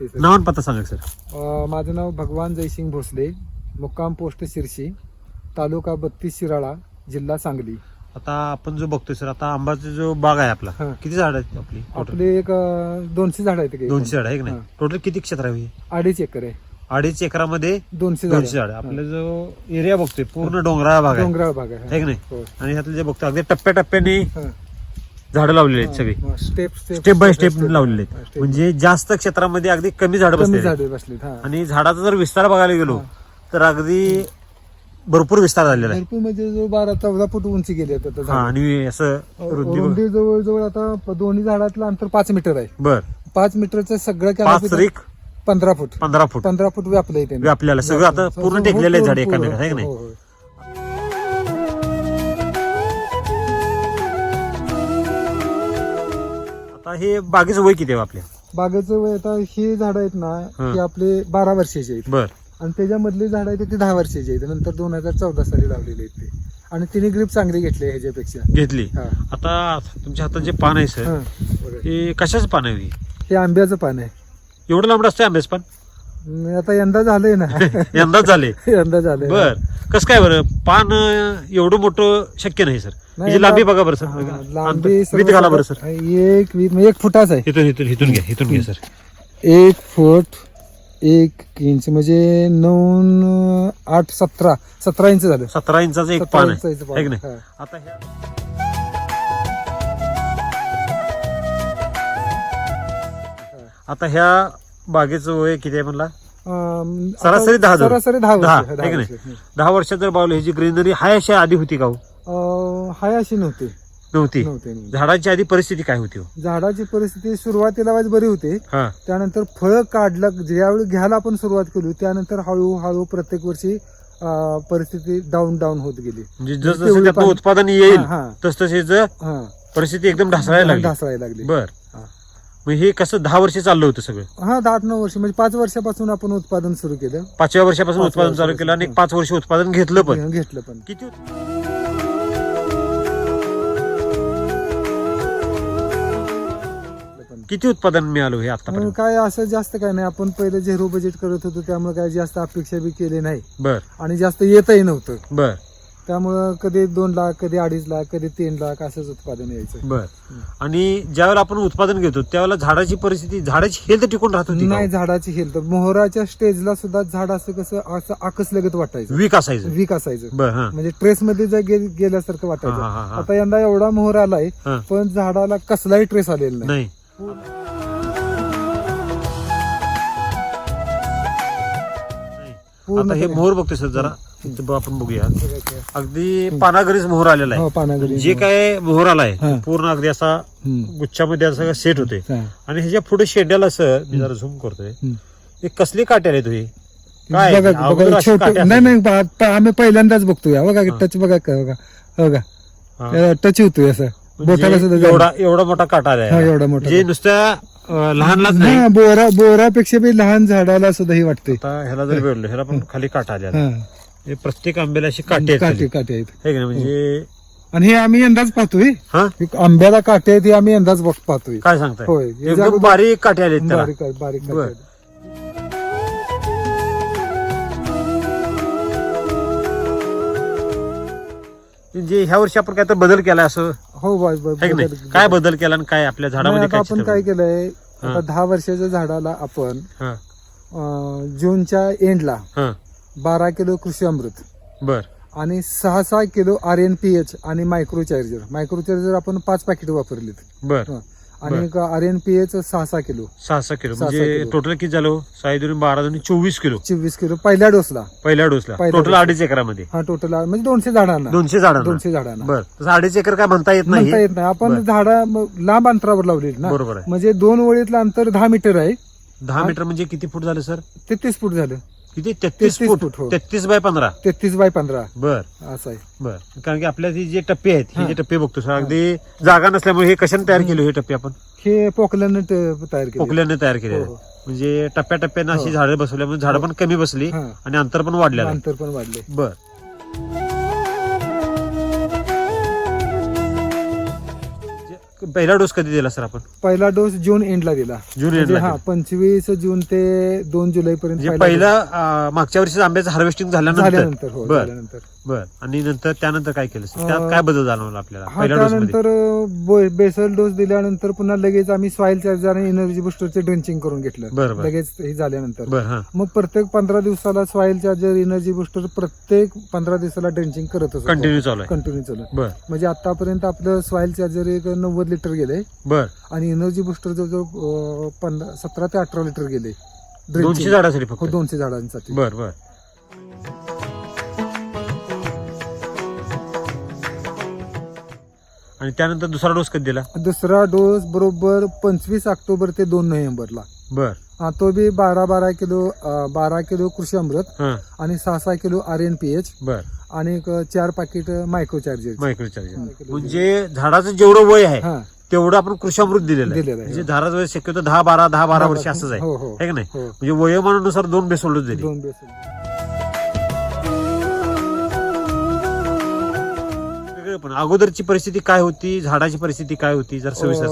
नमस्ते sir. नाव आणि पत्ता सांगा सर. अ, माझं नाव भगवान जयसिंग भोसले मुक्काम पोस्ट शिरशी तालुका बत्तीस शिराळा जिल्हा सांगली. आता आपण जो बघतोय सर आता आंबाचा जो बाग आहे आपला हा. किती झाड आहेत आपली टोटल आपले एक अ, दोनशे झाड आहेत काही. दोनशे झाड आहे की नाही? हा. टोटल किती क्षेत्र आहे हे? अडीच एकर आहे. अडीच एकरामध्ये दोनशे दोनशे झाड. झाड आपला जो एरिया बघतोय पूर्ण डोंगराळ भाग आहे. डोंगराळ भाग आहे. आहे की नाही? हो. आणि ह्यातलं जे बघतो अगदी टप्प्याटप्प्याने हा. झाडं लावलेली आहेत सगळी. हा, स्टेप बाय स्टेप लावलेले हा, आहेत. म्हणजे जास्त क्षेत्रामध्ये अगदी कमी झाडं हा. आणि झाडाचा जर विस्तार बघायला गेलो हा. तर अगदी भरपूर विस्तार झालेला आहे. भरपूर म्हणजे जो बारा चौदा फूट उंची गेली आता हा. आणि असं रुंदी रुंदी जवळजवळ आता दोन्ही झाडातलं अंतर पाच मीटर आहे. बर. पाच मीटरचं सगळं पंधरा फूट. पंधरा फूट. पंधरा फूट व्यापलंय त्याने. आपल्याला सगळं आता पूर्ण टेकलेलं आहे झाड एकामेकात आहे की नाही? आता हे बागेचं वय किती आहे आपल्या? बागेचं वय आता ही झाडं आहेत ना हा. ही आपले बारा वर्षाची आहेत. बर. आणि त्याच्यामधली झाडं आहेत ती दहा वर्षाची आहेत. नंतर दोन हजार चौदा साली लावलेली आहेत ते. आणि तिने ग्रीप चांगली घेतली आहे ह्याच्यापेक्षा. घेतली. हा. आता तुमच्या हातात जे पान आहे सर हा. हे कशाचं पान आहे? हे? हे आंब्याचं पान आहे. एवढं लांबड असतं आंब्याचं पान? आता यंदा झालंय ना. यंदाच झाले यंदा झालंय बर. कसं काय बरं? पान एवढं मोठं शक्य नाही सर. याची लांबी बघा बरं सर. लांबी वीत घाला बरं सर. एक वीत म्हणजे एक फुटाच आहे. इथून इथून इथून घ्या इथून घ्या सर. एक फूट एक इंच म्हणजे नऊ न आठ सतरा. सतरा इंच झालं. सतरा इंचाचं एक पान आहे. है की नाही. आता ह्या आता ह्या बागेचं वय किती आहे म्हणला अं, सरासरी दहा. सरासरी दहा दहा, वर्ष, है की वर्ष. नाही? दहा वर्षात जर पावलं ह्याची ग्रीनरी हाय अशी आधी होती का हो? अं, हाय अशी नव्हती नव्हती नव्हती नव्हती. झाडाची आधी परिस्थिती काय होती हो? झाडाची परिस्थिती सुरुवातीला वाज बरी होती हा त्यानंतर फळं काढलं ज्यावेळी घ्यायला आपण सुरुवात केली त्यानंतर हळूहळू प्रत्येक वर्षी अं, परिस्थिती डाऊन डाऊन होत गेली म्हणजे तेवढी त्यातनं पान- उत्पादन येईल हा, हा. परिस्थिती एकदम ढासळायला लागली ढासळायला लागली बर. मग हे कसं दहा वर्ष चाललं होतं सगळं? हा दहा नऊ वर्ष. म्हणजे पाच वर्षापासून आपण उत्पादन सुरू केलं. पाचव्या वर्षापासून पाच उत्पादन चालू केलं आणि एक वर्षापासून. पाच वर्ष उत्पादन घेतलं पण. घेतलं पण. किती होत- घेतलं पण. किती उत्पादन मिळालं हे आतापर्यंत? काय असं जास्त काय नाही. आपण पहिले झिरो बजेट करत होतो त्यामुळे काय जास्त अपेक्षा बी केली नाही. बर. आणि जास्त येतही नव्हतं. बर. त्यामुळं कधी दोन लाख कधी अडीच लाख कधी तीन लाख असंच उत्पादन यायचं. बर. आणि ज्यावेळेला आपण उत्पादन घेतो त्यावेळेला झाडाची परिस्थिती झाडाची हेल्थ टिकून राहत होती नाही झाडाची हेल्थ मोहराच्या स्टेजला सुद्धा झाड असं कसं असं आकसलगत वाटायचं. वीक असायचं. वीक असायचं. बर म्हणजे ट्रेस मध्ये जर गेल्यासारखं वाटायचं. आता यंदा एवढा मोहर आलाय. पण झाडाला कसलाही ट्रेस आलेला नाही. आता हे मोहर बघतोय सर जरा. इथं आपण बघूया. अगदी पानागरीच मोहर आलेला हो आहे पानागरी जे काय मोहर आलाय हा. पूर्ण अगदी असा. गुच्छामध्ये असं सेट होते हा. आणि ह्याच्या पुढे शेड्याला असं मी जरा झूम करतोय. हम्म. हे कसली काटे आले तुम्ही काय? बघा अगोदर बघा अशी छोटे काटे नाही असायची. नाही पहा- पहा, आम्ही पहिल्यांदाच बघतोय. बघा हा. टच बघा का बघा. बघा. हा. टच होतोय असं. बोटाला म्हणजे सुद्धा. एवढा एवढा मोठा काटा आलाय. हा, एवढा मोठा जे नुसत्या अं, लहानलाच नाही हा बोरा बोरापेक्षा बी लहान झाडाला सुद्धा ही वाटते आता ह्याला जर भेटलो ह्याला पण खाली काटा आल्या हा. हे प्रत्येक आंब्याला अशी काटे आहेत काटे खाली. काटे आहेत है की नाही म्हणजे आणि हे आम्ही यंदाच पाहतोय हा हे आंब्याला काटे आहेत हे आम्ही यंदाच बघ पाहतोय काय सांगताय होय. हे एकदम जागो- बारीक काटे आले त्याला बारीक बारीक काटे बर. आहेत. म्हणजे ह्या वर्षी आपण काय तर बदल केला असं हो बाय- बाय- है की नाही बदल- काय बदल केला आणि काय आपल्या नाही, झाडामध्ये आता काय आपण काय? केलंय हा. आता दहा वर्षाच्या झाडाला आपण अं, जूनच्या एंडला हा. बारा किलो कृषी अमृत बर. आणि सहा सहा kilo R N P H आणि मायक्रो चार्जर मायक्रो चार्जर आपण पाच पॅकेट वापरलेत. बर. हं. आणि आर एन पी एच सहा सहा किलो. सहा सहा किलो. सहा- सहा म्हणजे किलो. टोटल किती झालं साई दोन बारा दोन चोवीस किलो. चोवीस किलो. पहिल्या डोसला पहिल्या डोसला पहिल्या टोटल डोसला. अडीच एकरामध्ये. हा टोटल म्हणजे दोनशे झाडांना. दोनशे झाडांना. दोनशे झाडांना. बर. तसं अडीच एकर काय म्हणता येत नाही. म्हणता येत नाही. आपण बरं. झाडा म- लांब अंतरावर लावलेली ना. बरोबर आहे. म्हणजे दोन ओळीतलं अंतर दहा मीटर आहे. दहा मीटर म्हणजे किती फूट झालं सर? ते तीस फूट झालं. किती? तेहतीस 33 फूट. फूट, हो. तेहतीस बाय पंधरा. तेहतीस बाय पंधरा. बर. असं आहे. बर. कारण की आपल्या हे जे टप्पे आहेत हे. जे टप्पे बघतो सर अगदी जागा नसल्यामुळे हे कशाने तयार केले हे टप्पे आपण? हे पोकल्यानं तयार केलं. पोकल्याने तयार केले. हो. हो. म्हणजे टप्प्याटप्प्याने अशी. झाडं बसवल्यामुळे झाडं पण कमी बसली हा. आणि अंतर पण वाढलेलं आहे. अंतर पण वाढले. बर. पहिला डोस कधी दिला सर आपण? पहिला डोस जून एंडला दिला. जून म्हणजे एंडला हा. पंचवीस जून ते दोन जुलै पर्यंत म्हणजे पहिला अं, मागच्या वर्षी आंब्याचं हार्वेस्टिंग झाल्यानंतर. झाल्यानंतर हो बर. झाल्यानंतर. बर. आणि नंतर त्यानंतर काय केलं? त्यात काय बदल जाणवला आपल्याला? हा पहिल्या डोस मध्ये? त्यानंतर बो- बेसल डोस दिल्यानंतर पुन्हा लगेच आम्ही सॉइल चार्जर आणि एनर्जी बुस्टरचे ड्रिंचिंग करून घेतलं. बर बर. लगेच हे झाल्यानंतर. बर हा. मग प्रत्येक पंधरा दिवसाला सॉइल चार्जर एनर्जी बुस्टर प्रत्येक पंधरा दिवसाला ड्रिंचिंग करत असतो. कंटिन्यू चालू आहे. कंटिन्यू चालू बर. म्हणजे आतापर्यंत आपलं सॉइल चार्जर एक नव्वद लिटर गेले. बर. आणि एनर्जी बुस्टर जवळजवळ अं, पंधरा सतरा ते अठरा लिटर गेले. दोनशे Drenching. झाडासाठी हो फक्त दोनशे झाडांसाठी. बर बर. आणि त्यानंतर दुसरा डोस कधी दिला? दुसरा डोस बरोबर पंचवीस ऑक्टोबर ते दोन नोव्हेंबरला. बर. हा, तो बी बारा बारा किलो अं, बारा किलो कृषी अमृत हा. आणि सहा सहा kilo R N P H बर. आणि एक चार पाकिट मायक्रो चार्जर मायक्रो चार्जर म्हणजे झाडाचं जेवढं वय आहे हा. तेवढं आपण कृषामृत दिलेलं आहे. दिलेलं आहे. म्हणजे झाडाचं वय शक्यतो दहा बारा दहा बारा वर्ष असंच आहे. हो हो. है की नाही? हो. म्हणजे वयोमानानुसार दोन बेसोल्डोस दिले. दोन बेस पण अगोदरची परिस्थिती काय होती? झाडाची परिस्थिती काय होती? जर सविस्तर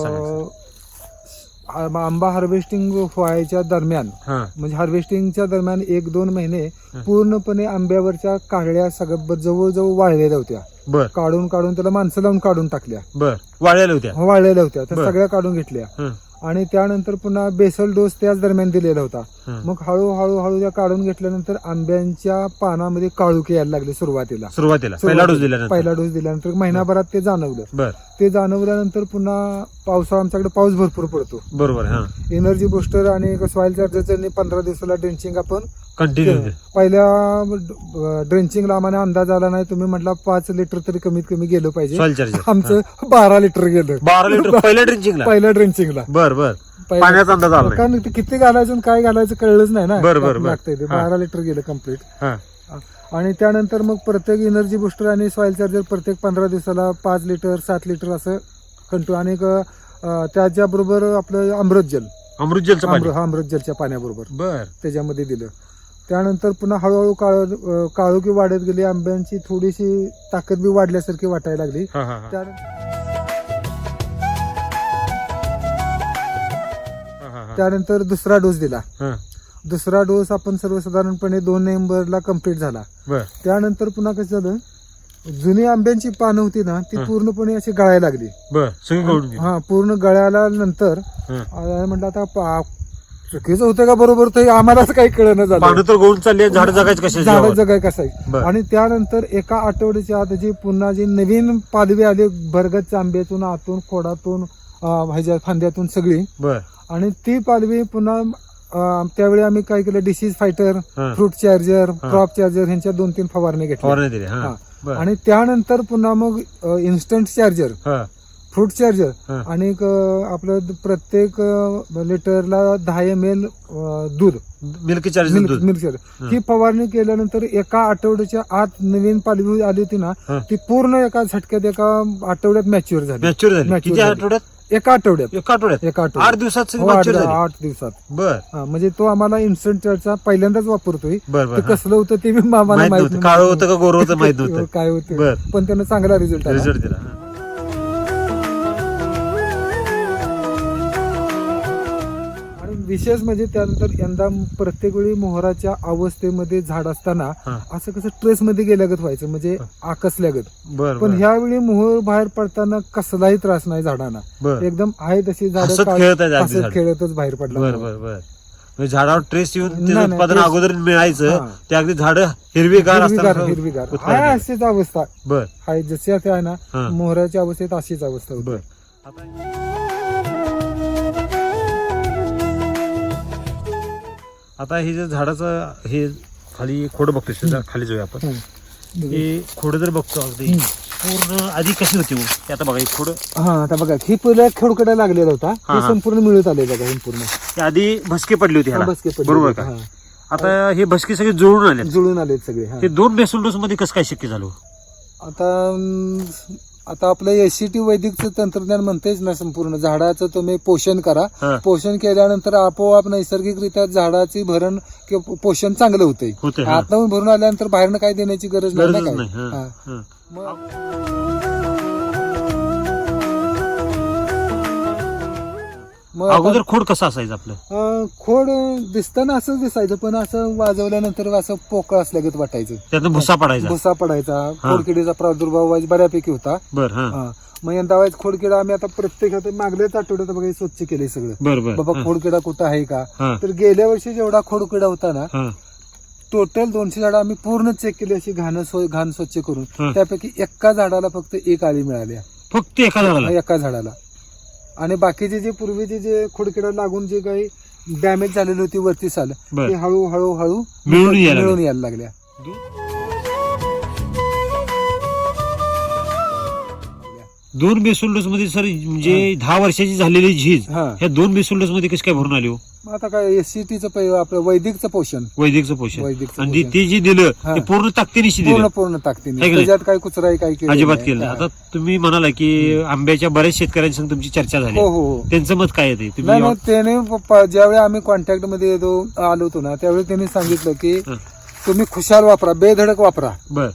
आंबा हार्वेस्टिंग व्हायच्या दरम्यान हा. म्हणजे हार्वेस्टिंगच्या दरम्यान एक दोन महिने. पूर्णपणे आंब्यावरच्या कागड्या सगळं जवळजवळ वाळलेल्या होत्या. बर. काढून काढून त्याला माणसं लावून काढून टाकल्या. बर. वाळलेल्या होत्या. वाळलेल्या होत्या. त्या बरं. सगळ्या काढून घेतल्या. हं, आणि त्यानंतर पुन्हा बेसल डोस त्याच दरम्यान दिलेला होता. मग हळूहळू हळू त्या काढून घेतल्यानंतर आंब्यांच्या पानामध्ये काळुके यायला लागले सुरुवातीला. सुरुवातीला. पहिला डोस दिल्यानंतर. पहिला डोस दिल्यानंतर महिनाभरात ते जाणवलं. ते जाणवल्यानंतर पुन्हा पावसाळा आमच्याकडे पाऊस भरपूर पडतो. बरोबर एनर्जी बुस्टर आणि सॉइल चार्जरचं पंधरा दिवसाला ड्रेंचिंग आपण कंटिन्यू पहिल्या ड्रेंचिंगला आम्हाला अंदाज आला नाही. तुम्ही म्हटला पाच लिटर तरी कमीत कमी गेलं पाहिजे. सॉइल चार्जर आमचं बारा लिटर गेलं. बारा लिटर. पहिल्या ड्रिंचिंगला? पहिल्या ड्रेंचिंगला. बर बर. पहिल्या- पाण्याचा अंदाज आला नाही. कारण ते किती घालायचं आणि काय घालायचं कळलंच नाही ना. बरं, बरं, बरं. लागतंय ते. हा. बारा लिटर गेलं कंप्लीट हा. आणि त्यानंतर मग प्रत्येक एनर्जी बुस्टर आणि सॉइल चार्जर प्रत्येक पंधरा दिवसाला पाच लिटर सात लिटर असं कंटिन्यू आणि अं, त्याच्याबरोबर आपलं अमृत जल. अमृत पाणी. हा अमृत जलच्या पाण्याबरोबर. बर. त्याच्यामध्ये दिलं. त्यानंतर पुन्हा हळूहळू काळ काळोखी वाढत गेली आंब्यांची थोडीशी ताकद बी वाढल्यासारखी वाटायला लागली. त्या-. त्यानंतर दुसरा डोस दिला. दुसरा डोस आपण सर्वसाधारणपणे दोन नोव्हेंबरला कंप्लीट झाला त्यानंतर पुन्हा कसं झालं जुनी आंब्यांची पानं होती ना ती. पूर्णपणे अशी गळायला लागली. हा पूर्ण गळ्याला नंतर म्हटलं आता पा- चुकीचं होतं का बरोबर ते आम्हालाच काही कळणं झालं. तर गळून चालली झाड जगायचं कशा झाडं जगाय कसं आहे बर. आणि त्यानंतर एका आठवड्याच्या आत जी पुन्हा जी नवीन पालवी आली भरगत आंब्यातून आतून खोडातून अं, ह्याच्या फांद्यातून सगळी. बर. आणि ती पालवी पुन्हा अं, त्यावेळी आम्ही काय केलं डिसीज फायटर हा. फ्रूट चार्जर हा. क्रॉप चार्जर ह्यांच्या दोन तीन फवारणी घेतल्या. फवारणी दिली हा. हा. बर. आणि त्यानंतर पुन्हा मग इन्स्टंट चार्जर. हा. Fruit charger. आणि आपलं प्रत्येक लिटरला दहा एम एल दूध. मिल्क चार्ज मिल्क चार्जर हा. फवारणी केल्यानंतर एका आठवड्याच्या आत नवीन पालवी आली होती ना. ती पूर्ण एका झटक्यात एका आठवड्यात मॅच्युअर झाली. मॅच्युअर झाली. आठवड्यात? एका आठवड्यात. एका आठवड्यात? एका आठ आठवड्यात दिवसात सगळी हो, आठ आठ दिवसात. बर. म्हणजे तो आम्हाला इन्स्टंट चार्जचा पहिल्यांदाच वापरतोय. ते. कसलं होतं ते आम्हाला माहीत काळं होतं का गोरं होतं माहीत नव्हतं. काय होतं. पण त्यानं चांगला रिझल्ट रिझल्ट दिला. विशेष म्हणजे त्यानंतर यंदा प्रत्येक वेळी मोहराच्या अवस्थेमध्ये झाड असताना हा. असं कसं ट्रेस मध्ये गेल्यागत व्हायचं म्हणजे आकसल्यागत. बर पण बर. ह्यावेळी मोहर बाहेर पडताना कसलाही त्रास नाही झाडांना. बर. एकदम आहे तशी झाडं हसत खेळत अगदी झाड. खेळतच बाहेर पडला बर बर बर. म्हणजे झाडावर ट्रेस येऊन नाही, ते नाही, उत्पादन trace- अगोदर मिळायचं हा. ते अगदी झाड हिरवीगार हिरवीगार असताना हिरवीगार. आहे. अशीच अवस्था. बर. आहे जशी आता आहे ना हा. मोहराच्या अवस्थेत अशीच अवस्था होती. बर. आता- आता हे जे झाडाचं हे खाली खोड सुद्धा खाली जाऊया आपण. हे खोड जर बघतो अगदी. पूर्ण आधी कशी होती हो? ते आता बघा खोड हा आता बघा ही पहिल्या खेळकडा लागलेला होता हा. संपूर्ण मिळत आले बघा संपूर्ण ते आधी भसके पडली होती पडले बरोबर. का. आता हे भसके सगळे जुळून आले जुळून आलेत सगळे हा. दोन बेसल डोस मध्ये कसं काय शक्य झालं? आता आता आपलं एसीटी वैदिकचं तंत्रज्ञान म्हणतेच ना संपूर्ण झाडाचं तुम्ही पोषण करा. पोषण केल्यानंतर आपोआप नैसर्गिकरित्या झाडाची भरण किंवा पोषण चांगलं होतंय. आतून भरून आल्यानंतर बाहेरनं काय देण्याची गरज नाही काय. मग मग अगोदर खोड कसं असायचं आपलं? अं, खोड दिसताना असंच दिसायचं पण असं वाजवल्यानंतर असं पोकळ असल्यागत वाटायचं. त्यातनं भुसा पडायचा. भुसा पडायचा. खोडकिडीचा प्रादुर्भाव वाज- बऱ्यापैकी होता. बर हा. हा. मग यंदा वाईज खोडकिडा आम्ही आता प्रत्येक आता मागल्याच आठवड्यात बघा हे स्वच्छ केले सगळं. बर बर. बाबा हा, खोडकिडा कुठं आहे का? हा, तर गेल्या वर्षी जेवढा खोडकिडा होता ना हा. टोटल दोनशे झाडं आम्ही पूर्ण चेक केली अशी घाण स्व- घाण स्वच्छ करून. हा. त्यापैकी एका झाडाला फक्त एक आळी मिळाली. फक्त एका झाडाला? एका झाडाला. आणि बाकीचे जे पूर्वीचे जे खोडकिडा लागून जे काही डॅमेज झालेली होती वरती साल ती हळू हळू मिळून यायला लागल्या. दोन बेसोल डोस मध्ये सर म्हणजे दहा वर्षाची झालेली झीज हा. ह्या दोन बेसोल डोस मध्ये कशी काय भरून आली हो? मग आता काय एससीटीचं आपलं वैदिकचं पोषण. वैदिकचं पोषण. वैदिकचं आणि पोषण. ते जे दिलं हा. ते पूर्ण ताकदीनिशी पूर्ण दिलं. पूर्ण ताकदीने. आहे की नाही? त्याच्यात काय कुचराई काय केलं अजिबात नाही. केलं नाही. आता तुम्ही म्हणाला की आंब्याच्या बऱ्याच शेतकऱ्यांसंग तुमची चर्चा झाली. हो हो हो. त्यांचं मत काय येते नाही तुम्ही नाही त्याने प- ज्यावेळी आम्ही कॉन्टॅक्टमध्ये येतो आलो होतो ना त्यावेळी त्यांनी सांगितलं की हा. तुम्ही खुशाल वापरा बेधडक वापरा. बर.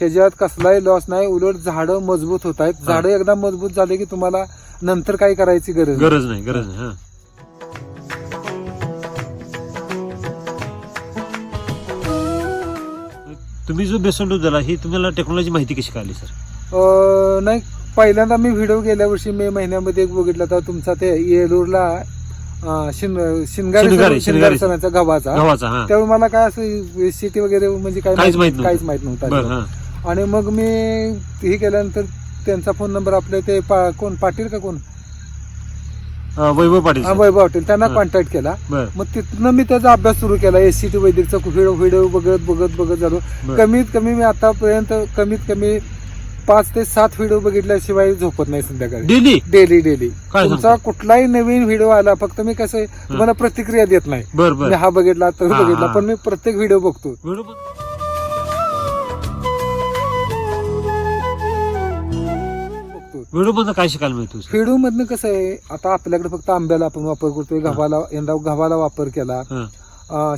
ह्याच्यात कसलाही लॉस नाही उलट झाडं मजबूत होत आहेत. झाडं एकदा मजबूत झाले की तुम्हाला नंतर काही करायची गरज नाही. गरज नाही गरज नाही हा तुम्ही जो बेसन डोस दिला ही तुम्हाला टेक्नॉलॉजी माहिती कशी कळली सर अं, नाही पहिल्यांदा मी व्हिडिओ गेल्या वर्षी मे महिन्यामध्ये एक बघितला होता तुमचा ते येलूरला अं, शिन- शिनगारी शिनगारी, शिनगारी शिनगारी. सणाचा गव्हाचा गव्हाचा हा त्यावेळी मला काय असं सिटी वगैरे म्हणजे काय काहीच माहीत नव्हतं. काहीच माहीत नव्हतं बर हा आणि मग मी हे केल्यानंतर त्यांचा फोन नंबर आपले ते पा- कोण पाटील का कोण? अं, वैभव पाटील हा. वैभव पाटील. त्यांना. कॉन्टॅक्ट केला. बर. मग तिथनं मी त्याचा अभ्यास सुरू केला. एस सी टी वैदिकचा व्हिडिओ व्हिडिओ बघत बघत बघत झालो. बर. कमीत कमी मी आतापर्यंत कमीत कमी पाच ते सात व्हिडिओ बघितल्याशिवाय झोपत नाही संध्याकाळी. डेली डेली डेली काय तुमचा सांगता? कुठलाही नवीन व्हिडिओ आला फक्त मी कसं तुम्हाला प्रतिक्रिया देत नाही. बर मी बर हा बघितला तो हा, बघितला हा. पण मी प्रत्येक व्हिडिओ बघतो. बघतो मधनं काय शिकायला मिळतो? व्हिडिओ मधनं कसं आहे आता आपल्याकडे फक्त आंब्याला आपण वापर करतोय गव्हाला यंदा गव्हाला वापर केला.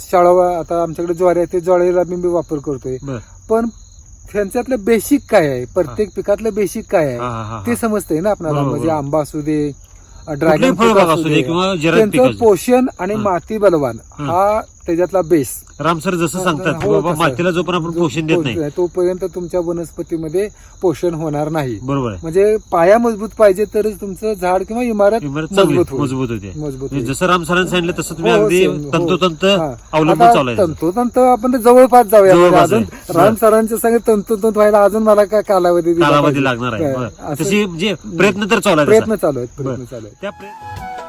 शाळवा आता आमच्याकडे ज्वारी आहे ते ज्वारीला मी वापर करतोय. पण त्यांच्यातलं बेसिक काय आहे? प्रत्येक पिकातलं बेसिक काय आहे? ते समजतंय ना आपल्याला. म्हणजे. आंबा असू दे ड्रॅगन असू दे. त्यांचं. पोषण आणि. माती बलवान. हा. त्याच्यातला बेस राम सर जसं सांगतात की हो, बाबा तसं. मातीला जो पण आपण पोषण देत नाही तोपर्यंत तुमच्या वनस्पतीमध्ये पोषण होणार नाही बरोबर आहे म्हणजे पाया मजबूत पाहिजे तरच तुमचं झाड किंवा इमारत इमारत चांगली मजबूत होईल. मजबूत होते मजबूत म्हणजे होईल. जसं राम सरांनी सांगितलं तसं तुम्ही हो, अगदी हो. तंतोतंत हा. अवलंबून आता तंतोतंत आपण ते जवळपास जाऊया जवळपास म्हणजे अजून आहे. राम सरांच्या संग तंतोतंत व्हायला अजून मला काय कालावधी दिला कालावधी पाहिजे. लागणार आहे काय, बरं. असं तशी म्हणजे प्रयत्न तर चालू आहे प्रयत्न. चालू आहेत प्रयत्न बरं. चालू आहेत त्या प्रयत्न-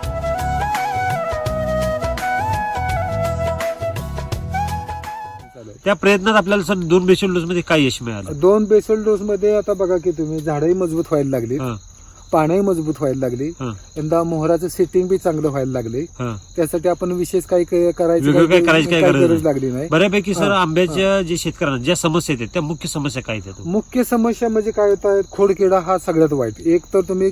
त्या प्रयत्नात आपल्याला सर दोन बेशल डोस मध्ये काय यश मिळालं? दोन बेसल डोस मध्ये आता बघा की तुम्ही झाडही मजबूत व्हायला लागली हा, पानही मजबूत व्हायला लागली हा, यंदा मोहराचं सेटिंग बी चांगलं व्हायला लागले. हा. त्यासाठी आपण विशेष काही करायची वेगळं काही करायची काही गरज गरज नाही. लागली नाही. बऱ्यापैकी सर हा, आंब्याच्या जे शेतकऱ्यांना ज्या समस्या येतात त्या मुख्य समस्या काय येतात मुख्य समस्या म्हणजे काय होत आहे खोडकिडा हा सगळ्यात वाईट. एक तर तुम्ही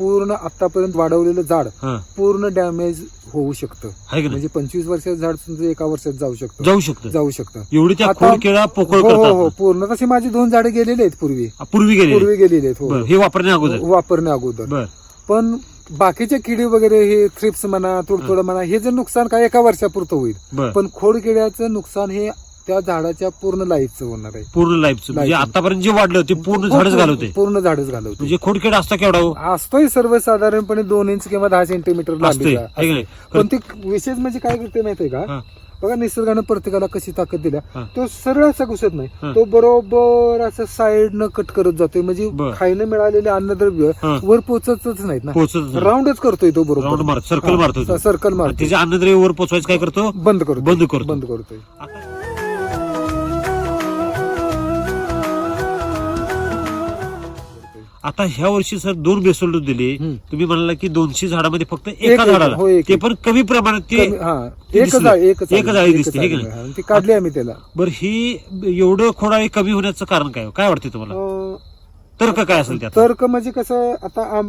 पूर्ण आतापर्यंत वाढवलेलं झाड हा. पूर्ण डॅमेज होऊ शकतं. आहे की नाही? म्हणजे पंचवीस वर्षाचं झाड तुमचं एका वर्षात जाऊ शकतं. जाऊ शकतं. जाऊ शकतं. एवढी त्या आता- खोड केळा पोकळ हो हो हो करतात पूर्ण. तशी माझी दोन झाडे गेलेली आहेत पूर्वी. पूर्वी गेले पूर्वी गेलेली आहेत बरं हो हे वापरण्या अगोदर. वापरण्या अगोदर. बर. पण बाकीचे किडी वगैरे हे थ्रिप्स म्हणा तुडतुड म्हणा हे जे नुकसान काय एका वर्षापुरतं होईल. बर. पण खोडकिड्याचं नुकसान हे त्या झाडाच्या पूर्ण लाईफचं होणार आहे. पूर्ण लाईफचं. म्हणजे Life. आतापर्यंत जे वाढलं ते पूर्ण झाडच घालवते. पूर्ण झाडच घालवते. म्हणजे खोडखेड असता केवढा हो? असतोय सर्वसाधारणपणे दोन इंच किंवा दहा सेंटीमीटर असतोय लांबीचा आहे की नाही? पण ती विशेष म्हणजे काय करते माहितीये का? बघा निसर्गानं प्रत्येकाला कशी ताकद दिल्या. तो सरळ असा घुसत हा. नाही तो बरोबर असं साईडनं कट करत जातोय. म्हणजे बर. खायला मिळालेले अन्नद्रव्य हा. वर पोचतच नाहीत ना. पोहोचत राऊंडच करतोय तो राऊंड बरोबर मारत सर्कल मारतो. सर्कल मारतो अन्नद्रव्य वर पोचवायचं काय करतो? बंद करतो बंद करतो. बंद करतोय. आता- आता ह्या वर्षी सर दोन बेसोल डोस दिले. तुम्ही म्हणाला की दोनशे झाडामध्ये फक्त एक- एका एक, झाडाला. हो, एक- ते पण कमी प्रमाणात ते हा एकच आहे, दिसते, हे? हा, काढली आम्ही त्याला. बरं ही एवढं खोडाळी कमी होण्याचं कारण काय काय वाटते तुम्हाला? तर्क काय असेल तर्क म्हणजे कसं आता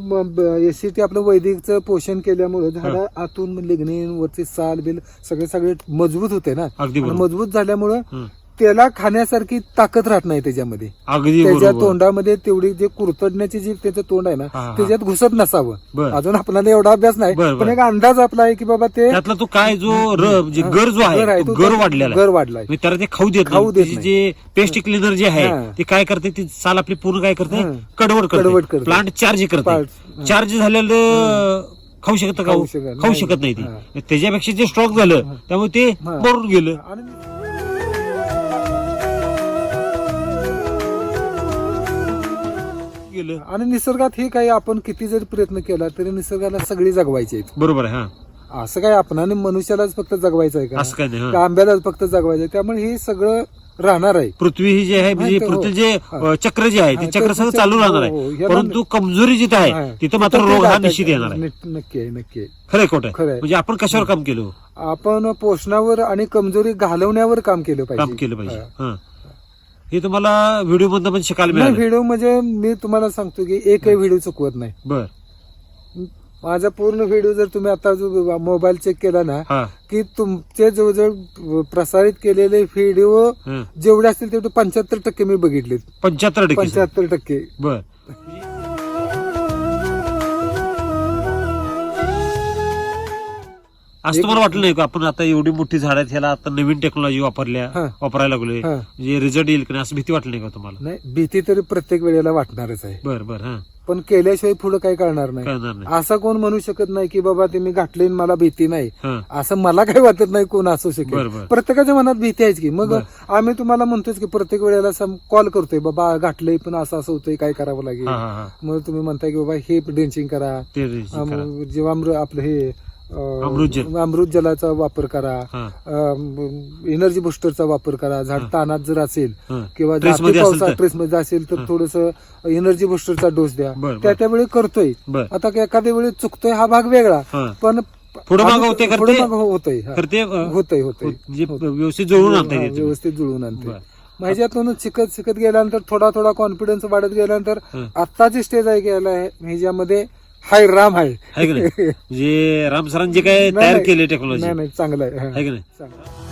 एसीटी आपलं वैदिकचं पोषण केल्यामुळे झाडं आतून लिग्निन वरची साल बिल सगळे सगळे मजबूत होते ना. मजबूत झाल्यामुळं हं. त्याला खाण्यासारखी ताकद राहत नाही त्याच्यामध्ये अगदी त्याच्या बरोबर तोंडामध्ये तेवढी जे कुरतडण्याची जी त्याचं तोंड आहे ना हा, हा. त्याच्यात घुसत नसावं बर अजून आपल्याला एवढा अभ्यास नाही बर, पण बर. एक अंदाज आपला आहे की बाबा ते त्यातला तो काय जो र गर जो आहे तो गर वाढलेला गर. वाढलाय म्हणजे त्याला ते खाऊ देत खाऊ नाही देत त्याची जे पेस्ट क्लिनर जे आहे हा. ते काय करते ती साल आपली पूर्ण काय करते हा. कडवड कडवड करते करते. प्लांट चार्ज करते Parts, चार्ज झालेलं खाऊ शकत का खाऊ शकत खाऊ नाही. शकत नाही ती. त्याच्यापेक्षा जे स्ट्रॉक झालं त्यामुळे ते हा. मरून गेलं आणि गेलं आणि निसर्गात हे काही आपण किती जरी प्रयत्न केला तरी निसर्गाला सगळी जगवायची आहेत बरोबर आहे हा असं काय आपण आणि मनुष्यालाच फक्त जगवायचं आहे का काय नाही हा. आंब्यालाच फक्त जगवायचं आहे त्यामुळे हे सगळं राहणार आहे पृथ्वी ही जे आहे म्हणजे हा, हो. पृथ्वी जे हा. अ, चक्र जे आहे हा, ते चक्र सगळं चालू राहणार हो, हो. आहे याला- परंतु कमजोरी जिथं हा. आहे तिथं मात्र तर ते रोग हा. निश्चित येणार आहे नक्की नक्की आहे नक्की आहे खरंय खोट आहे खरं आहे. म्हणजे आपण कशावर काम केलं आपण पोषणावर आणि कमजोरी घालवण्यावर काम केलं पाहिजे काम केलं पाहिजे हा. हा हे तुम्हाला व्हिडिओ मधनं पण शिकायला नाही मिळालं. व्हिडिओ म्हणजे मी तुम्हाला सांगतो की एकही व्हिडिओ चुकवत नाही. बर. माझा पूर्ण व्हिडिओ जर तुम्ही आता जो मोबाईल चेक केला ना हा. की तुमचे जवळजवळ प्रसारित केलेले व्हिडिओ. जेवढे असतील तेवढे पंच्याहत्तर टक्के मी बघितले पंच्याहत्तर टक्के. पंच्याहत्तर टक्के. बर. असं तुम्हाला वाटलं नाही का? आपण आता एवढी मोठी झाड आहेत ह्याला आता नवीन टेक्नॉलॉजी वापरल्या हा. वापरायला लागलोय. हा. म्हणजे रिझल्ट येईल का नाही असं भीती वाटली नाही का तुम्हाला? नाही भीती तरी प्रत्येक वेळेला वाटणारच आहे. बर बर हा. पण केल्याशिवाय पुढे काही कळणार नाही. कळणार नाही. असं कोण म्हणू शकत नाही की बाबा ते मी आणि मला भीती नाही. हा. असं मला काही वाटत नाही कोण असू शकेल. बरं, बरं. प्रत्येकाच्या मनात भीती आहेच की. मग. आम्ही तुम्हाला म्हणतोच की प्रत्येक वेळेला कॉल करतोय बाबा घातलंय पण असं असं होतंय काय करावं लागेल. हा हा हा. मग तुम्ही म्हणताय की बाबा हे ड्रेंचिंग करा. ते जेव्हा आपलं हे अमृत जल. अमृत जलाचा वापर करा एनर्जी बुस्टरचा वापर करा झाड. तानात जर असेल. किंवा. ट्रेस मध्ये असेल तर. थोडस एनर्जी बुस्टरचा डोस द्या त्या. त्यावेळी करतोय आता एखाद्या वेळी चुकतोय हा भाग वेगळा पण पुढं मागं का पुढं? मागं होतंय होतंय होतंय म्हणजे. व्यवस्थित जुळून आणता येते व्यवस्थित जुळवून आणते ह्याच्यातून शिकत शिकत गेल्यानंतर थोडा थोडा कॉन्फिडन्स वाढत गेल्यानंतर हं. आत्ताची स्टेज आहे गेला आहे ह्याच्यामध्ये हाय राम आहे आहे की नाही म्हणजे राम सरांनी जे काय तयार नाही. केले टेक्नॉलॉजी नाही नाही चांगलं आहे हा. की नाही चांगलं आहे. आहे की नाही?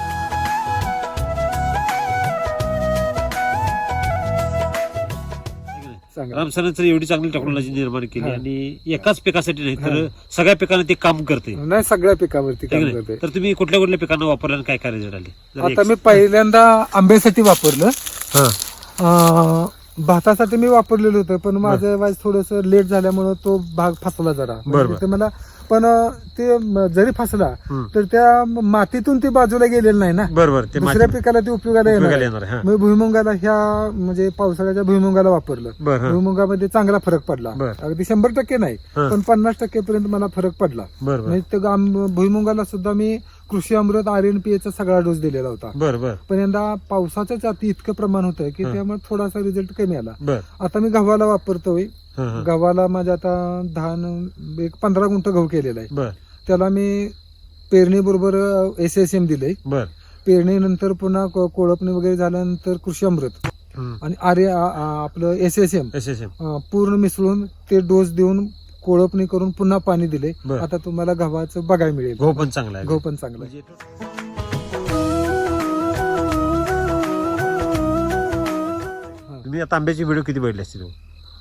चांगलं आहे. राम सरांनी तर एवढी चांगली टेक्नॉलॉजी निर्माण केली हा. आणि एकाच पिकासाठी नाही तर सगळ्या पिकांना ते काम करते आहे नाही सगळ्या पिकावरती की काम नाही? करते तर तुम्ही कुठल्या कुठल्या पिकांना वापरलं आणि काय आले जरा आता मी पहिल्यांदा आंब्यासाठी वापरलं. अं, भातासाठी मी वापरलेलं होतं पण माझं वाज थोडस लेट झाल्यामुळं तो भाग फसला जरा म्हणजे. ते मला पण ते म- जरी फसला. तर त्या मातीतून ते बाजूला गेलेलं नाही ना बरं बरं ते दुसऱ्या माती- पिकाला ते उपयोगाला येणार उपयोगाला आहे. येणार आहे, हा. मी भुईमुगाला ह्या म्हणजे पावसाळ्याच्या भुईमुगाला वापरलं बरं हा. भुईमुगामध्ये चांगला फरक पडला बरं. अगदी शंभर टक्के नाही हा. पण पन्नास टक्के पर्यंत मला फरक पडला म्हणजे ते आम- भुईमुगाला सुद्धा मी कृषी अमृत आर एन पी चा सगळा डोस दिलेला होता. बरं बरं. पण यंदा पावसाच्याच अति इतकं प्रमाण होतं की. त्यामुळे थोडासा रिझल्ट कमी आला. बरं. आता मी गव्हाला वापरतोय. गव्हाला माझ्या आता दहा न- एक पंधरा गुंठ गहू केलेला आहे. बरं. त्याला मी पेरणी बरोबर एस एस एम दिलंय. बरं. पेरणीनंतर पुन्हा कोळपणी वगैरे झाल्यानंतर कृषी अमृत. आणि आर्य आपलं एस एस एम पूर्ण मिसळून ते डोस देऊन कोळपणी करून पुन्हा पाणी दिले बरं. आता तुम्हाला गव्हाचं बघायला मिळेल गहू पण चांगला आहे गहू पण चांगला आहे. म्हणजे तुम्ही आता आंब्याचे व्हिडिओ किती बघितले असतील हो?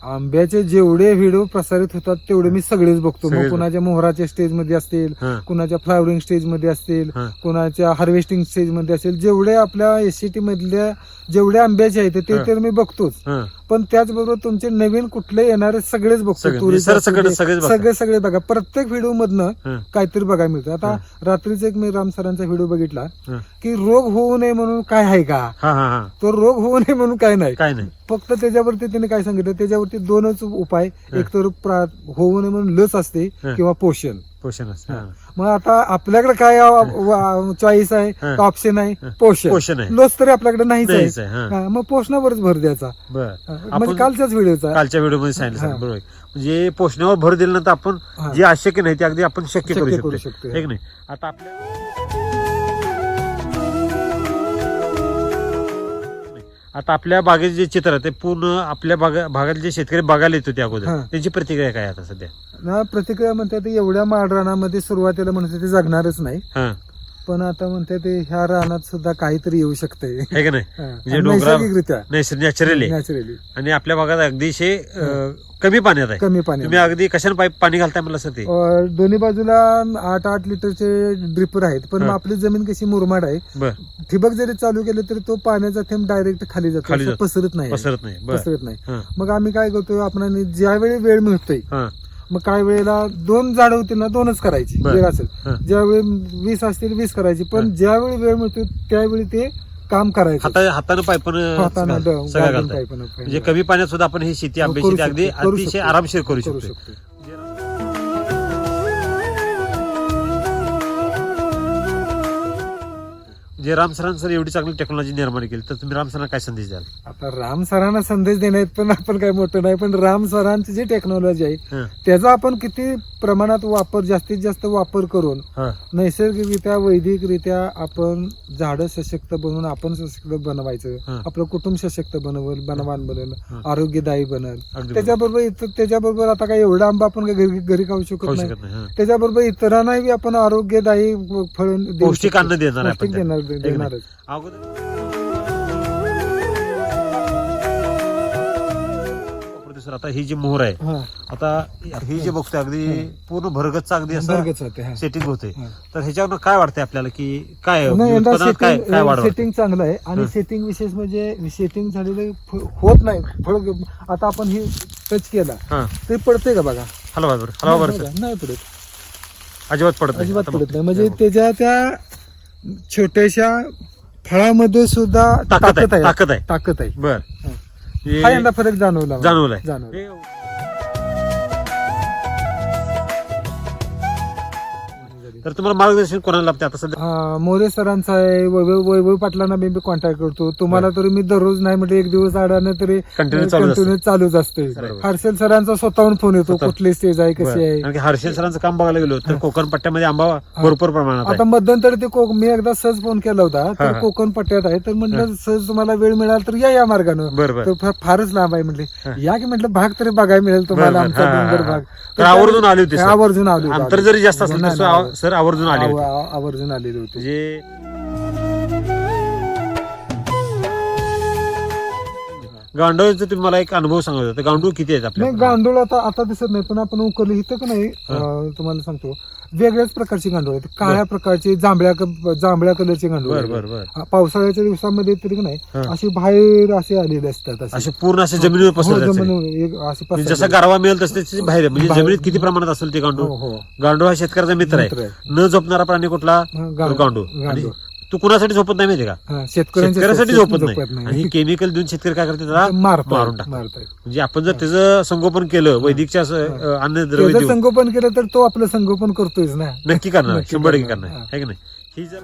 आंब्याचे जेवढे व्हिडिओ प्रसारित होतात तेवढे मी सगळेच बघतो सगळेच मग कुणाच्या मोहराच्या स्टेजमध्ये असतील हा, कुणाच्या फ्लावरिंग स्टेजमध्ये असतील हा. कुणाच्या हार्वेस्टिंग स्टेजमध्ये असेल जेवढे आपल्या एससीटी मधल्या जेवढे आंब्याचे आहेत ते हा. तर मी बघतोच हा. पण त्याचबरोबर तुमचे नवीन कुठले येणारे सगळेच बघतो सगळे. तुरीचे म्हणजे. सगळे सगळे बघा. प्रत्येक व्हिडिओ मधनं. काहीतरी बघायला मिळतं. आता रात्रीच एक मी राम सरांचा व्हिडिओ बघितला. की रोग होऊ नये म्हणून काय आहे का? हा हा हा. तो रोग होऊ नये म्हणून काय नाही. काय नाही. फक्त त्याच्यावरती त्याने काय सांगितलं? त्याच्यावरती दोनच उपाय. एक तर होऊ नये म्हणून लस असते. किंवा पोषण. पोषण असतं. मग आता आपल्याकडे काय चॉईस आहे. ऑप्शन आहे पोषण पोषण आहे लस तरी आपल्याकडे नाहीच आहे नाहीच आहे. हा, मग पोषणावरच भर द्यायचा बर म्हणजे आपण- कालच्याच व्हिडिओचा कालच्या व्हिडिओमध्ये सांगितलं हा. बरोबर आहे. म्हणजे पोषणावर भर दिल्यानंतर आपण हा. जे अशक्य नाही ते अगदी आपण शक्य करू शक्य करू शकतो शकतो. आहे की नाही आता आपल्या आता आपल्या बागेचे जे चित्र आहे ते पूर्ण आपल्या बागा भागात जे शेतकरी बघायला येतो त्या अगोदर हा. त्यांची प्रतिक्रिया काय आता सध्या ना प्रतिक्रिया म्हणतात एवढ्या माळरानामध्ये सुरुवातीला म्हणत ते जगणारच नाही. हा. पण आता म्हणते ते ह्या रानात सुद्धा काहीतरी येऊ शकतंय. आहे का नाही? म्हणजे डोंगरा- नैसर्गिकरित्या. नैसर्गिक नॅचरल आहे नॅचरली आणि आपल्या भागात अगदीशे अं, कमी पाण्यात आहे. कमी पाणी तुम्ही अगदी कशाने पाईप पाणी घालताय मला ते? अं, दोन्ही बाजूला आठ आठ लिटरचे ड्रिपर आहेत. पण मग. आपली जमीन कशी मुरमाड आहे. बर. ठिबक जरी चालू केलं तरी तो पाण्याचा थेंब डायरेक्ट खाली जातो. खाली असं जातो. पसरत नाही. पसरत नाही. बर. पसरत नाही. हा. मग आम्ही काय करतो आपण ज्यावेळी वेळ मिळतोय हा. मग काही वेळेला दोन झाडं होतील ना दोनच करायची बर. वेळ हा. असेल ज्यावेळी वीस असतील वीस करायची. पण ज्यावेळी वेळ मिळतो त्यावेळी ते काम करायचं. हाता हातानं पाईप हातानं सगळं घालताय म्हणजे कमी पाण्यात सुद्धा आपण ही शेती आंबे करू शेती अगदी अतिशय. आरामशीर करू करू शकतो शकतो जे राम एवढी चांगली टेक्नॉलॉजी निर्माण केली तर तुम्ही राम सरांना काय संदेश द्याल आता राम सरांना संदेश देण्यात पण आपण काय मोठं नाही पण राम सरांची जी टेक्नॉलॉजी आहे त्याचा आपण किती प्रमाणात वापर जास्तीत जास्त वापर करून नैसर्गिकरित्या वैदिकरित्या आपण झाडं सशक्त बनवून आपण सशक्त बनवायचं. आपलं कुटुंब सशक्त बनवल बनवान बनेल. आरोग्यदायी बनल. त्याच्याबरोबर इतर त्याच्याबरोबर आता काय एवढा आंबा आपण घरी घरी खाऊ शकत नाही. त्याच्याबरोबर इतरांनाही आपण आरोग्यदायी फळ पौष्टिक. अन्न देणार. देणार नाही? देणारच अगोदर सर आता ही जी मोहर आहे आता ही जी बघतोय अगदी पूर्ण भरगतचा अगदी असं सेटिंग होते. तर ह्याच्यावर काय वाटतंय आपल्याला की काय सेटिंग? सेटिंग चांगलं आहे. आणि. सेटिंग विशेष म्हणजे सेटिंग झालेलं होत नाही. फळ आता आपण हे टच केला. ते पडते का बघा? हलवा बरं हलवा नाही पडत. अजिबात पडत अजिबात पडत नाही. म्हणजे त्याच्या त्या छोट्याशा फळामध्ये सुद्धा ताकद आहे ताकद आहे. ताकद आहे. बर. हा. यंदा फरक जाणवला. जाणवलाय. जाणवला. तर तुम्हाला मार्गदर्शन कोणाला लाभते आता सध्या हा, मोरे सरांचा आहे वैभव वैभव पाटलांना मी कॉन्टॅक्ट करतो तुम्हाला तरी मी दररोज नाही म्हणजे एक दिवस आडाने तरी Continue चालूच असते. कंटिन्यू चालूच असते बरोबर. हर्षल सरांचा स्वतःहून फोन येतो स्वतः. कुठली स्टेज आहे कशी बरं. आहे कारण की हर्षल सरांचं काम बघायला गेलो तर कोकण पट्ट्यामध्ये आंबा भरपूर प्रमाणात आता आहे मध्यंतरी ते कोक मी एकदा सहज फोन केला होता हा, तर हा. कोकण पट्ट्यात आहे तर म्हटलं सहज तुम्हाला वेळ मिळाला तर या या मार्गानं तर फारच लांब आहे म्हटले हा. या की म्हटलं भाग तरी बघायला मिळेल तुम्हाला आमचा हा, हा, डोंगर हा. भाग तर आवर्जून आले होते सर. आवर्जून आले होते. अंतर जरी जास्त असलं नाही, तर नाही, सर आवर्जून आले होते. आव- आवर्जून आलेले होते. म्हणजे गांडोळचा तुम्ही मला एक अनुभव सांगत होता गांडूळ किती आहेत नाही आपल्या गांडूळ आता आता दिसत नाही पण आपण उकरले इथं का नाही अं, तुम्हाला सांगतो वेगळ्याच प्रकारची गांडूळ आहेत काळ्या प्रकारचे जांभळ्या क- जांभळ्या कलरचे गांडूळ बर आहेत. बर बर हा, पावसाळ्याच्या दिवसामध्ये तरी का हा. नाही असे बाहेर असे आलेले असतात असे. असे पूर्ण असे जमिनीवर हो, पसरतात सगळे. जमिनीवर एक असे म्हणजे पसरलेले. जसा गारवा मिळेल तसे त्याचे बाहेर आहे. म्हणजे बाहेर- जमिनीत किती प्रमाणात असेल ते हो गांडूळ हो गांडूळ हा शेतकऱ्याचा मित्र मित्र आहे. न झोपणारा प्राणी कुठला हा, तर गांडूळ. गांडूळ आणि गांडूळ. तू कुणासाठी झोपत नाही माहिती का? हा, शेतकऱ्यांच्या शेतकऱ्यासाठी झोपत नाही. आणि केमिकल देऊन शेतकरी काय करते त्याला मारतात मारून टाकतात. मारतात म्हणजे आपण जर त्याचं संगोपन केलं वैदिकच्या असं, अं, अन्नद्रव्य त्याचं देऊन. संगोपन केलं तर तो आपलं संगोपन करतोयच ना. नक्की करणार नक्की शंभर टक्के करणार. करणार. हा. आहे की नाही? ही जर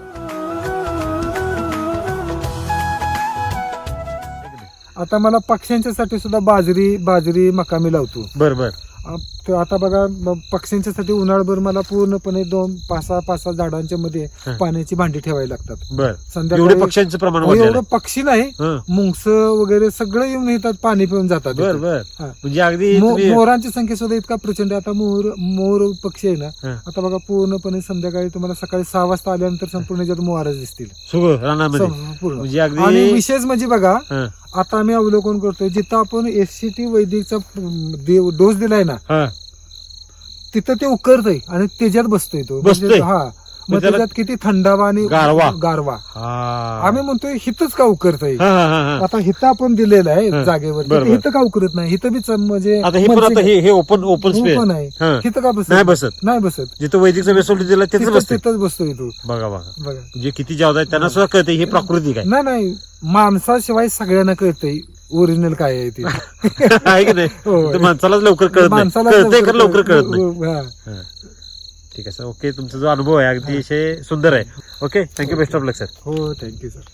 आता मला पक्ष्यांच्यासाठी सुद्धा बाजरी बाजरी मका मी लावतो. बर बर. आता बघा पक्ष्यांच्यासाठी उन्हाळभर मला पूर्णपणे दोन पाच सहा पाच सहा झाडांच्या मध्ये हा. पाण्याची भांडी ठेवावी लागतात संध्याकाळी एवढे पक्ष्यांचं प्रमाण वाढलेलं एवढं पक्षी नाही. हं. मुंगस वगैरे सगळं येऊन येतात पाणी पिऊन जातात हा. म्हणजे अगदी मोरांची संख्या सुद्धा इतका प्रचंड आहे आता मोर मोर पक्षी आहे ना हा. आता बघा पूर्णपणे संध्याकाळी तुम्हाला सकाळी सहा वाजता आल्यानंतर संपूर्ण याच्यात मोहारच दिसतील म्हणजे आणि विशेष म्हणजे बघा हं. आता आम्ही अवलोकन करतोय जिथं आपण एससीटी वैदिकचा डोस दिलाय ना हा. तिथं ते उकरतय आणि त्याच्यात बसतोय तो बसतोय? म्हणजे हा मग त्याला- त्याच्यात किती थंडावा आणि गारवा. गारवा. हा. आम्ही म्हणतोय हितच का उकरतय हा, हा, हा, हा. आता हिथं आपण दिलेलं हा. आहे जागेवर बरोबर. हिथं का उकरत नाही. हिथं बी च- म्हणजे आता हे पण आता हे हे ओपन ओपन स्पेस पण आहे. हा. हिथं का बसत? नाही बसत. नाही बसत. जिथं वैदिकचा बेसोल्ट दिला तिथं- बसते तिथंच बसतोय तू. बघा बघा. बघा. म्हणजे किती जावत आहे त्यांना सुद्धा कळते हे प्राकृतिक आहे. नाही नाही. माणसाशिवाय सगळ्यांना कळतंय ओरिजिनल काय आहे ते. आहे की नाही? होय. माणसालाच लवकर कळत नाही. माणसाला कळतंय लवकर कळत नाही. हा. ठीक आहे सर. ओके तुमचा जो अनुभव आहे अगदी अतिशय सुंदर आहे. Okay thank you best of luck sir हो थँक्यू सर